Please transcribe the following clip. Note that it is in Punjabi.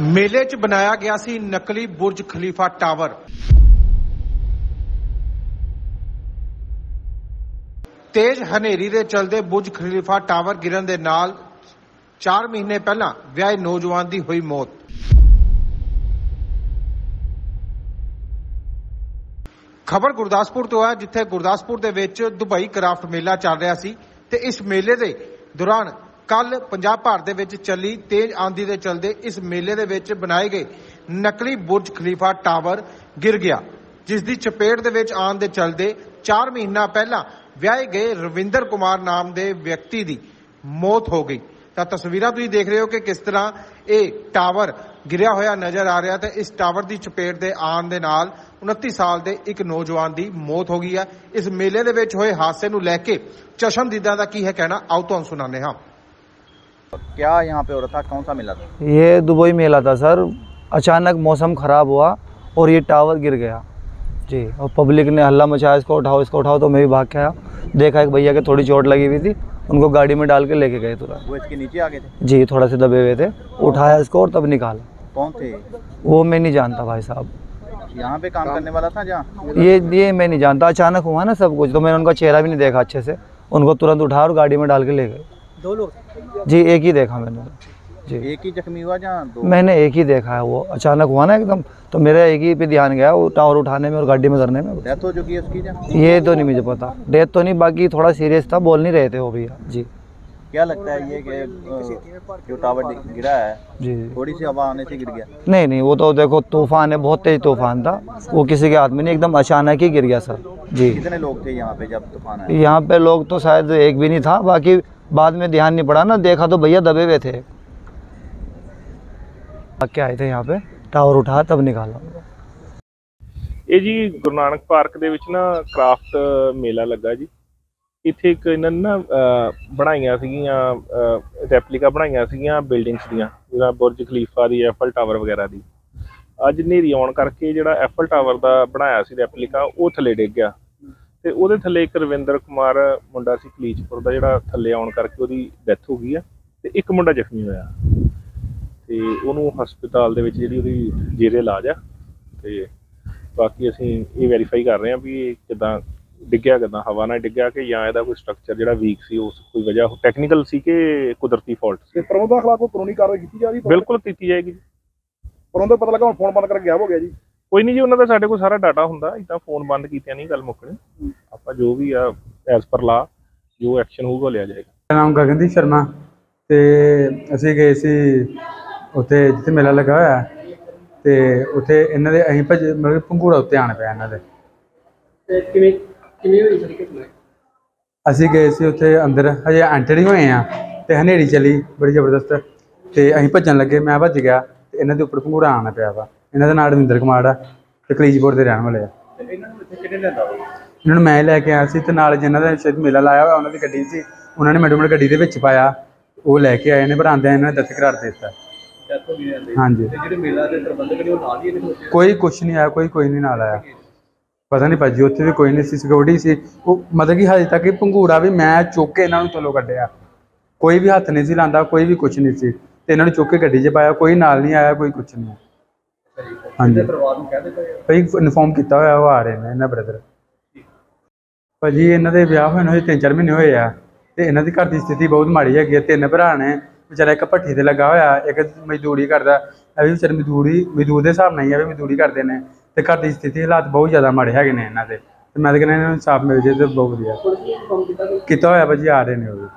ਮੇਲੇ 'ਚ ਬਣਾਇਆ ਗਿਆ ਸੀ ਨਕਲੀ ਬੁਰਜ ਖਲੀਫਾ ਟਾਵਰ। ਤੇਜ਼ ਹਨੇਰੀ ਦੇ ਚਲਦੇ ਬੁਰਜ ਖਲੀਫਾ ਟਾਵਰ ਗਿਰਨ ਦੇ ਨਾਲ 4 ਮਹੀਨੇ ਪਹਿਲਾਂ ਵਿਆਹੇ ਨੌਜਵਾਨ ਦੀ ਹੋਈ ਮੌਤ। ਖਬਰ ਗੁਰਦਾਸਪੁਰ ਤੋਂ ਹੈ, ਜਿੱਥੇ ਗੁਰਦਾਸਪੁਰ ਦੇ ਵਿੱਚ ਦੁਬਈ ਕਰਾਫਟ ਮੇਲਾ ਚੱਲ ਰਿਹਾ ਸੀ ਤੇ ਇਸ ਮੇਲੇ ਦੇ ਦੌਰਾਨ ਕੱਲ ਪੰਜਾਬ ਭਰ ਦੇ ਵਿੱਚ ਚੱਲੀ ਤੇਜ਼ ਆਂਧੀ ਦੇ ਚਲਦੇ ਇਸ ਮੇਲੇ ਦੇ ਵਿੱਚ ਬਣਾਏ ਗਏ ਨਕਲੀ ਬੁਰਜ ਖਲੀਫਾ ਟਾਵਰ ਗਿਰ ਗਿਆ, ਜਿਸ ਦੀ ਚਪੇਟ ਦੇ ਵਿੱਚ ਆਉਣ ਦੇ ਚਲਦੇ 4 ਮਹੀਨਾ ਪਹਿਲਾਂ ਵਿਆਹੇ ਗਏ ਰਵਿੰਦਰ ਕੁਮਾਰ ਨਾਮ ਦੇ ਵਿਅਕਤੀ ਦੀ ਮੌਤ ਹੋ ਗਈ। ਤਾਂ ਤਸਵੀਰਾਂ ਤੁਸੀਂ ਦੇਖ ਰਹੇ ਹੋ ਕਿ ਕਿਸ ਤਰ੍ਹਾਂ ਇਹ ਟਾਵਰ ਗਿਰਿਆ ਹੋਇਆ ਨਜ਼ਰ ਆ ਰਿਹਾ ਤੇ ਇਸ ਟਾਵਰ ਦੀ ਚਪੇਟ ਦੇ ਆਉਣ ਦੇ ਨਾਲ 29 ਸਾਲ ਦੇ ਇੱਕ ਨੌਜਵਾਨ ਦੀ ਮੌਤ ਹੋ ਗਈ ਹੈ। ਇਸ ਮੇਲੇ ਦੇ ਵਿੱਚ ਹੋਏ ਹਾਦਸੇ ਨੂੰ ਲੈ ਕੇ ਚਸ਼ਮਦੀਦਾਂ ਦਾ ਕੀ ਹੈ ਕਹਿਣਾ, ਆਓ ਤੁਹਾਨੂੰ ਸੁਣਾਉਂਦੇ ਹਾਂ। क्या यहाँ पे हो रहा था? कौन सा मिला था? ये दुबई मेला था सर। अचानक मौसम ख़राब हुआ और ये टावर गिर गया। जी और पब्लिक ने हल्ला मचाया इसको उठाओ इसको उठाओ तो मैं भी भाग के आया। देखा एक भैया के थोड़ी चोट लगी हुई थी उनको गाड़ी में डाल के लेके गए तुरंत। वो इसके नीचे आ गए थे? जी थोड़ा से दबे हुए थे। उठाया इसको और तब निकाला। कौन थे? वो मैं नहीं जानता भाई साहब। यहाँ पे काम करने वाला था जहाँ? ये ये मैं नहीं जानता। अचानक हुआ ना सब कुछ तो मैंने उनका चेहरा भी नहीं देखा अच्छे से। उनको तुरंत उठाया और गाड़ी में डाल के ले गए। दो लोग? जी एक ही देखा मैंने। जी। एक ही जख्मी हुआ जहाँ दो? मैंने एक ही देखा है वो। अचानक हुआ ना एकदम तो मेरा एक ही पे ध्यान गया वो टावर उठाने में और गाड़ी में करने में डेथ हो चुकी है उसकी ये तो नहीं मुझे पता। डेथ तो नहीं बाकी थोड़ा सीरियस था बोल नहीं रहे थे वो भैया जी। क्या लगता है ये कि जो टावर गिरा है जी। थोड़ी सी हवा आने से गिर गया? नहीं नहीं वो तो देखो तूफ़ान है बहुत तेज तूफ़ान था। वो किसी के हाथ में नहीं एकदम अचानक ही गिर गया सर। जी। कितने लोग थे यहाँ पे जब तूफ़ान आया? यहाँ पे लोग तो शायद एक भी नहीं था बाकी बाद में ध्यान नहीं पड़ा ना देखा तो भैया दबे हुए थे के आए थे यहाँ पे टावर उठाया तब निकाला ਇਹ ਜੀ ਗੁਰੂ ਨਾਨਕ ਪਾਰਕ ਦੇ ਵਿੱਚ ਨਾ ਕ੍ਰਾਫਟ ਮੇਲਾ ਲੱਗਾ ਜੀ ਇੱਥੇ ਇੱਕ ਇਹਨਾਂ ਨੇ ਨਾ ਅਹ, ਬਣਾਈਆਂ ਸੀਗੀਆਂ ਰੈਪਲੀਕਾ ਬਣਾਈਆਂ ਸੀਗੀਆਂ ਬਿਲਡਿੰਗਸ ਦੀਆਂ ਜਿਹੜਾ ਬੁਰਜ ਖਲੀਫਾ ਦੀ ਐਫਲ ਟਾਵਰ ਵਗੈਰਾ ਦੀ ਅੱਜ ਹਨੇਰੀ ਆਉਣ ਕਰਕੇ ਜਿਹੜਾ ਐਫਲ ਟਾਵਰ ਦਾ ਬਣਾਇਆ ਸੀ ਰੈਪਲੀਕਾ ਉਹ ਥੱਲੇ ਡਿੱਗ ਗਿਆ ਤੇ ਉਹਦੇ ਥੱਲੇ ਇੱਕ ਰਵਿੰਦਰ ਕੁਮਾਰ ਮੁੰਡਾ ਸੀ ਕਲੀਚਪੁਰ ਦਾ ਜਿਹੜਾ ਥੱਲੇ ਆਉਣ ਕਰਕੇ ਉਹਦੀ ਡੈਥ ਹੋ ਗਈ ਆ ਤੇ ਇੱਕ ਮੁੰਡਾ ਜ਼ਖਮੀ ਹੋਇਆ। ਤੇ ਉਹਨੂੰ ਹਸਪਤਾਲ ਦੇ ਵਿੱਚ ਜਿਹੜੀ ਉਹਦੀ ਜੇਰੇ ਇਲਾਜ ਆ ਤੇ ਬਾਕੀ ਅਸੀਂ ਇਹ ਵੈਰੀਫਾਈ ਕਰ ਰਹੇ ਹਾਂ ਵੀ ਇਹ ਕਿਦਾਂ ਡਿੱਗਿਆ ਕਿਦਾਂ ਹਵਾ ਨਾਲ ਡਿੱਗਿਆ ਕਿ ਜਾਂ ਇਹਦਾ ਕੋਈ ਸਟਰਕਚਰ ਜਿਹੜਾ ਵੀਕ ਸੀ ਉਸ ਕੋਈ ਵਜ੍ਹਾ ਟੈਕਨੀਕਲ ਸੀ ਕਿ ਕੁਦਰਤੀ ਫਾਲਟ ਸੀ? ਤੇ ਪ੍ਰਮੋਦਾਂ ਖਿਲਾਫ ਕੋਈ ਕਾਨੂੰਨੀ ਕਾਰਵਾਈ ਕੀਤੀ ਜਾ ਰਹੀ ਬਿਲਕੁਲ ਕੀਤੀ ਜਾਏਗੀ। ਜੀ। ਪ੍ਰਮੋਦਾਂ ਪਤਾ ਲੱਗਾ ਹੁਣ ਫੋਨ ਬੰਦ ਕਰਕੇ ਗਾਇਬ ਹੋ ਗਿਆ ਜੀ। ਕੋਈ ਨਹੀਂ ਜੀ ਉਹਨਾਂ ਦਾ ਸਾਡੇ ਕੋਲ ਸਾਰਾ ਡਾਟਾ ਹੁੰਦਾ ਇਦਾਂ ਫੋਨ ਬੰਦ ਕੀਤਿਆਂ ਨਹੀਂ ਗੱਲ ਮੁੱਕਣੀ। ਆਪਾਂ ਜੋ ਵੀ ਆ ਐਸ ਪਰ ਲਾ ਜੋ ਐਕਸ਼ਨ ਹੋਊਗਾ ਲਿਆ ਜਾਏਗਾ। ਮੇਰਾ ਨਾਮ ਗਗਨਦੀਪ ਸ਼ਰਮਾ ਤੇ ਅਸੀਂ ਗਏ ਸੀ ਉੱਥੇ ਜਿੱਥੇ ਮੇਲਾ ਲੱਗਾ ਹੋਇਆ ਤੇ ਉੱਥੇ ਇਹਨਾਂ ਦੇ ਅਸੀਂ ਭੱਜ ਮਤਲਬ ਕਿ ਪੰਘੂੜਾ ਉੱਤੇ ਆਣ ਪਿਆ ਇਹਨਾਂ ਦੇ। ਕਿਵੇਂ ਕਿਵੇਂ ਹੋਈ ਸਰ ਘਟਨਾ? ਅਸੀਂ ਗਏ ਸੀ ਉੱਥੇ ਅੰਦਰ ਹਜੇ ਐਂਟਰ ਹੀ ਹੋਏ ਆ ਤੇ ਹਨੇਰੀ ਚੱਲੀ ਬੜੀ ਜ਼ਬਰਦਸਤ ਤੇ ਅਸੀਂ ਭੱਜਣ ਲੱਗੇ ਮੈਂ ਭੱਜ ਗਿਆ ਤੇ ਇਹਨਾਂ ਦੇ ਉੱਪਰ ਪੰਘੂੜਾ ਆਣ ਪਿਆ ਵਾ। ਇਹਨਾਂ ਦਾ ਨਾਮ ਰਵਿੰਦਰ ਕੁਮਾਰ ਆ ਤੇ ਕਲੀਜਪੁਰ ਦੇ ਰਹਿਣ ਵਾਲੇ ਆ। ਇਹਨਾਂ ਨੂੰ ਇੱਥੇ ਕਿਹਨੇ ਲੈਂਦਾ ਇਹਨਾਂ ਨੂੰ ਮੈਂ ਲੈ ਕੇ ਆਇਆ ਸੀ ਤੇ ਨਾਲ ਜਿਨ੍ਹਾਂ ਦਾ ਸ਼ਾਇਦ ਮੇਲਾ ਲਾਇਆ ਹੋਇਆ ਉਹਨਾਂ ਦੀ ਗੱਡੀ ਸੀ। ਉਹਨਾਂ ਨੇ ਮੈਡਮ ਗੱਡੀ ਦੇ ਵਿੱਚ ਪਾਇਆ। ਉਹ ਲੈ ਕੇ ਆਏ ਨੇ ਪਰ ਆਂਦਿਆਂ ਇਹਨਾਂ ਨੇ ਦਸਤ ਕਰਾਰ ਦੇ ਦਿੱਤਾ। ਹਾਂਜੀ। ਤੇ ਜਿਹੜੇ ਮੇਲਾ ਦੇ ਪ੍ਰਬੰਧਕ ਨੇ ਉਹ ਨਾਲ ਹੀ ਇਹਦੇ ਵਿੱਚ ਕੋਈ ਕੁਛ ਨਹੀਂ ਆਇਆ ਕੋਈ ਕੋਈ ਨਹੀਂ ਨਾਲ ਆਇਆ। ਪਤਾ ਨਹੀਂ ਭਾਜੀ ਉੱਥੇ ਵੀ ਕੋਈ ਨਹੀਂ ਸੀ ਸਿਕਿਉਰਿਟੀ ਸੀ। ਉਹ ਮਤਲਬ ਕਿ ਹਜੇ ਤੱਕ ਇਹ ਪੰਘੂੜਾ ਵੀ ਮੈਂ ਚੁੱਕ ਕੇ ਇਹਨਾਂ ਨੂੰ ਥੱਲੋਂ ਕੱਢਿਆ। ਕੋਈ ਵੀ ਹੱਥ ਨਹੀਂ ਸੀ ਲਾਂਦਾ ਕੋਈ ਵੀ ਕੁਛ ਨਹੀਂ ਸੀ। ਤੇ ਇਹਨਾਂ ਨੂੰ ਚੁੱਕ ਕੇ ਗੱਡੀ 'ਚ ਪਾਇਆ ਕੋਈ ਨਾਲ ਨਹੀਂ ਆਇਆ ਕੋਈ ਕੁਛ ਨਹੀਂ ਹਾਂਜੀ। ਪਰਿਵਾਰ ਨੂੰ ਕਹਿ ਦਿੱਤਾ ਭਾਈ ਇਨਫੋਰਮ ਕੀਤਾ ਹੋਇਆ ਉਹ ਆ ਰਹੇ ਨੇ ਇਹਨਾਂ ਬ੍ਰਦਰ ਭਾਜੀ ਇਹਨਾਂ ਦੇ ਵਿਆਹ ਹੋਏ ਨੂੰ ਹਜੇ ਤਿੰਨ ਚਾਰ ਮਹੀਨੇ ਹੋਏ ਆ ਤੇ ਇਹਨਾਂ ਦੀ ਘਰ ਦੀ ਸਥਿਤੀ ਬਹੁਤ ਮਾੜੀ ਹੈਗੀ ਤਿੰਨ ਭਰਾ ਨੇ ਵਿਚਾਰਾ ਇੱਕ ਭੱਠੀ ਤੇ ਲੱਗਾ ਹੋਇਆ ਇੱਕ ਮਜ਼ਦੂਰੀ ਕਰਦਾ। ਇਹ ਵੀ ਵਿਚਾਰੇ ਮਜ਼ਦੂਰੀ ਮਜ਼ਦੂਰ ਦੇ ਹਿਸਾਬ ਨਾਲ ਹੀ ਆ ਵੀ ਮਜ਼ਦੂਰੀ ਕਰਦੇ ਨੇ ਤੇ ਘਰ ਦੀ ਸਥਿਤੀ ਹਾਲਾਤ ਬਹੁਤ ਜ਼ਿਆਦਾ ਮਾੜੇ ਹੈਗੇ ਨੇ ਇਹਨਾਂ ਦੇ। ਤੇ ਮੈਂ ਤਾਂ ਕਹਿੰਦਾ ਇਹਨਾਂ ਨੂੰ ਇਨਸਾਫ ਮਿਲ ਜੇ ਤੇ ਬਹੁਤ ਵਧੀਆ। ਕੀਤਾ ਹੋਇਆ ਭਾਜੀ ਆ ਰਹੇ ਨੇ ਉਹ